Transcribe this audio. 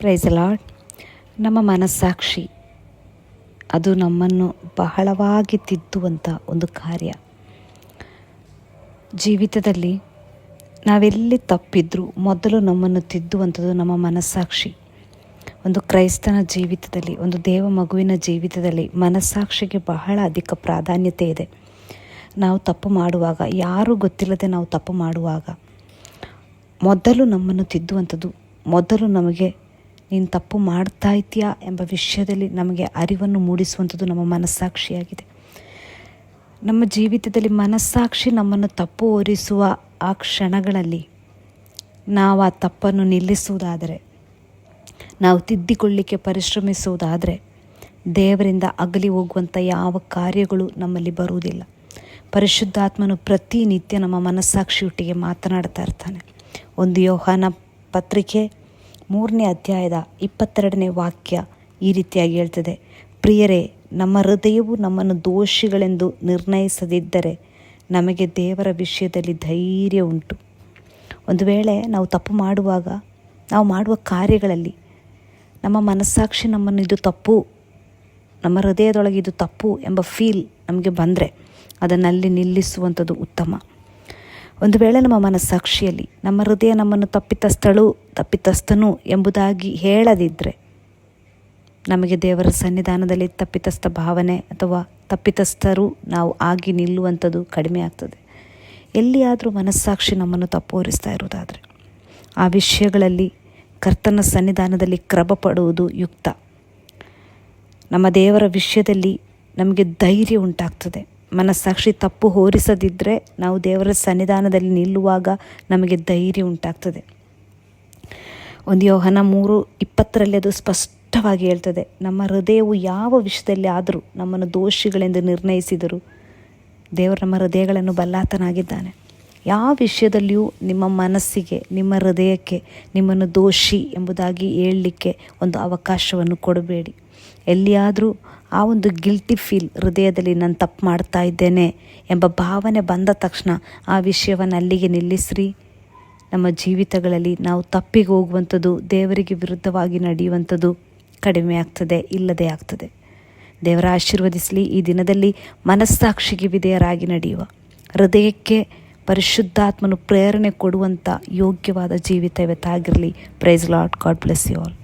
Price lord ನಮ್ಮ ಮನಸ್ಸಾಕ್ಷಿ. ಅದು ನಮ್ಮನ್ನು ಬಹಳವಾಗಿ ತಿದ್ದುವಂಥ ಒಂದು ಕಾರ್ಯ. ಜೀವಿತದಲ್ಲಿ ನಾವೆಲ್ಲಿ ತಪ್ಪಿದ್ರೂ ಮೊದಲು ನಮ್ಮನ್ನು ತಿದ್ದುವಂಥದ್ದು ನಮ್ಮ ಮನಸ್ಸಾಕ್ಷಿ. ಒಂದು ಕ್ರೈಸ್ತನ ಜೀವಿತದಲ್ಲಿ, ಒಂದು ದೇವ ಮಗುವಿನ ಜೀವಿತದಲ್ಲಿ ಮನಸ್ಸಾಕ್ಷಿಗೆ ಬಹಳ ಅಧಿಕ ಪ್ರಾಧಾನ್ಯತೆ ಇದೆ. ನಾವು ತಪ್ಪು ಮಾಡುವಾಗ, ಯಾರೂ ಗೊತ್ತಿಲ್ಲದೆ ನಾವು ತಪ್ಪು ಮಾಡುವಾಗ ಮೊದಲು ನಮ್ಮನ್ನು ತಿದ್ದುವಂಥದ್ದು, ಮೊದಲು ನಮಗೆ ನೀನು ತಪ್ಪು ಮಾಡ್ತಾ ಇದೆಯಾ ಎಂಬ ವಿಷಯದಲ್ಲಿ ನಮಗೆ ಅರಿವನ್ನು ಮೂಡಿಸುವಂಥದ್ದು ನಮ್ಮ ಮನಸ್ಸಾಕ್ಷಿಯಾಗಿದೆ. ನಮ್ಮ ಜೀವಿತದಲ್ಲಿ ಮನಸ್ಸಾಕ್ಷಿ ನಮ್ಮನ್ನು ತಪ್ಪು ಓರಿಸುವ ಆ ಕ್ಷಣಗಳಲ್ಲಿ ನಾವು ಆ ತಪ್ಪನ್ನು ನಿಲ್ಲಿಸುವುದಾದರೆ, ನಾವು ತಿದ್ದಿಕೊಳ್ಳಿಕ್ಕೆ ಪರಿಶ್ರಮಿಸುವುದಾದರೆ, ದೇವರಿಂದ ಅಗಲಿ ಹೋಗುವಂಥ ಯಾವ ಕಾರ್ಯಗಳು ನಮ್ಮಲ್ಲಿ ಬರುವುದಿಲ್ಲ. ಪರಿಶುದ್ಧಾತ್ಮನು ಪ್ರತಿನಿತ್ಯ ನಮ್ಮ ಮನಸ್ಸಾಕ್ಷಿಯೊಟ್ಟಿಗೆ ಮಾತನಾಡ್ತಾ ಇರ್ತಾನೆ. ಒಂದು ಯೋಹಾನ ಪತ್ರಿಕೆ ಮೂರನೇ ಅಧ್ಯಾಯದ ಇಪ್ಪತ್ತೆರಡನೇ ವಾಕ್ಯ ಈ ರೀತಿಯಾಗಿ ಹೇಳ್ತದೆ. ಪ್ರಿಯರೇ, ನಮ್ಮ ಹೃದಯವು ನಮ್ಮನ್ನು ದೋಷಿಗಳೆಂದು ನಿರ್ಣಯಿಸದಿದ್ದರೆ ನಮಗೆ ದೇವರ ವಿಷಯದಲ್ಲಿ ಧೈರ್ಯ ಉಂಟು. ಒಂದು ವೇಳೆ ನಾವು ತಪ್ಪು ಮಾಡುವಾಗ, ನಾವು ಮಾಡುವ ಕಾರ್ಯಗಳಲ್ಲಿ ನಮ್ಮ ಮನಸ್ಸಾಕ್ಷಿ ನಮ್ಮನ್ನು ಇದು ತಪ್ಪು, ನಮ್ಮ ಹೃದಯದೊಳಗೆ ಇದು ತಪ್ಪು ಎಂಬ ಫೀಲ್ ನಮಗೆ ಬಂದರೆ ಅದನ್ನಲ್ಲಿ ನಿಲ್ಲಿಸುವಂಥದ್ದು ಉತ್ತಮ. ಒಂದು ವೇಳೆ ನಮ್ಮ ಮನಸ್ಸಾಕ್ಷಿಯಲ್ಲಿ ನಮ್ಮ ಹೃದಯ ನಮ್ಮನ್ನು ತಪ್ಪಿತಸ್ಥಳು ತಪ್ಪಿತಸ್ಥನು ಎಂಬುದಾಗಿ ಹೇಳದಿದ್ದರೆ ನಮಗೆ ದೇವರ ಸನ್ನಿಧಾನದಲ್ಲಿ ತಪ್ಪಿತಸ್ಥ ಭಾವನೆ ಅಥವಾ ತಪ್ಪಿತಸ್ಥರು ನಾವು ಆಗಿ ನಿಲ್ಲುವಂಥದ್ದು ಕಡಿಮೆ ಆಗ್ತದೆ. ಎಲ್ಲಿಯಾದರೂ ಮನಸ್ಸಾಕ್ಷಿ ನಮ್ಮನ್ನು ತಪ್ಪು ಹೊರಿಸ್ತಾ ಇರುವುದಾದರೆ ಆ ವಿಷಯಗಳಲ್ಲಿ ಕರ್ತನ ಸನ್ನಿಧಾನದಲ್ಲಿ ಕ್ರಮ ಪಡುವುದು ಯುಕ್ತ. ನಮ್ಮ ದೇವರ ವಿಷಯದಲ್ಲಿ ನಮಗೆ ಧೈರ್ಯ ಉಂಟಾಗ್ತದೆ. ಮನಸ್ಸಾಕ್ಷಿ ತಪ್ಪು ಹೋರಿಸದಿದ್ದರೆ ನಾವು ದೇವರ ಸನ್ನಿಧಾನದಲ್ಲಿ ನಿಲ್ಲುವಾಗ ನಮಗೆ ಧೈರ್ಯ ಉಂಟಾಗ್ತದೆ. ಒಂದು ಯೋಹನ ಮೂರು ಇಪ್ಪತ್ತರಲ್ಲಿ ಅದು ಸ್ಪಷ್ಟವಾಗಿ ಹೇಳ್ತದೆ, ನಮ್ಮ ಹೃದಯವು ಯಾವ ವಿಷಯದಲ್ಲಿ ಆದರೂ ನಮ್ಮನ್ನು ದೋಷಿಗಳೆಂದು ನಿರ್ಣಯಿಸಿದರು ದೇವರು ನಮ್ಮ ಹೃದಯಗಳನ್ನು ಬಲ್ಲಾತನಾಗಿದ್ದಾನೆ. ಯಾವ ವಿಷಯದಲ್ಲಿಯೂ ನಿಮ್ಮ ಮನಸ್ಸಿಗೆ, ನಿಮ್ಮ ಹೃದಯಕ್ಕೆ ನಿಮ್ಮನ್ನು ದೋಷಿ ಎಂಬುದಾಗಿ ಹೇಳಲಿಕ್ಕೆ ಒಂದು ಅವಕಾಶವನ್ನು ಕೊಡಬೇಡಿ. ಎಲ್ಲಿಯಾದರೂ ಆ ಒಂದು ಗಿಲ್ಟಿ ಫೀಲ್ ಹೃದಯದಲ್ಲಿ ನಾನು ತಪ್ಪು ಮಾಡ್ತಾ ಇದ್ದೇನೆ ಎಂಬ ಭಾವನೆ ಬಂದ ತಕ್ಷಣ ಆ ವಿಷಯವನ್ನು ಅಲ್ಲಿಗೆ ನಿಲ್ಲಿಸ್ರಿ. ನಮ್ಮ ಜೀವಿತಗಳಲ್ಲಿ ನಾವು ತಪ್ಪಿಗೆ ಹೋಗುವಂಥದ್ದು ದೇವರಿಗೆ ವಿರುದ್ಧವಾಗಿ ನಡೆಯುವಂಥದ್ದು ಕಡಿಮೆ ಆಗ್ತದೆ, ಇಲ್ಲದೆ ಆಗ್ತದೆ. ದೇವರ ಆಶೀರ್ವದಿಸಲಿ, ಈ ದಿನದಲ್ಲಿ ಮನಸ್ಸಾಕ್ಷಿಗೆ ವಿಧೇಯರಾಗಿ ನಡೆಯುವ. ಹೃದಯಕ್ಕೆ ಪರಿಶುದ್ಧಾತ್ಮನು ಪ್ರೇರಣೆ ಕೊಡುವಂಥ ಯೋಗ್ಯವಾದ ಜೀವಿತ ಇವತ್ತಾಗಿರಲಿ praise Lord God bless you all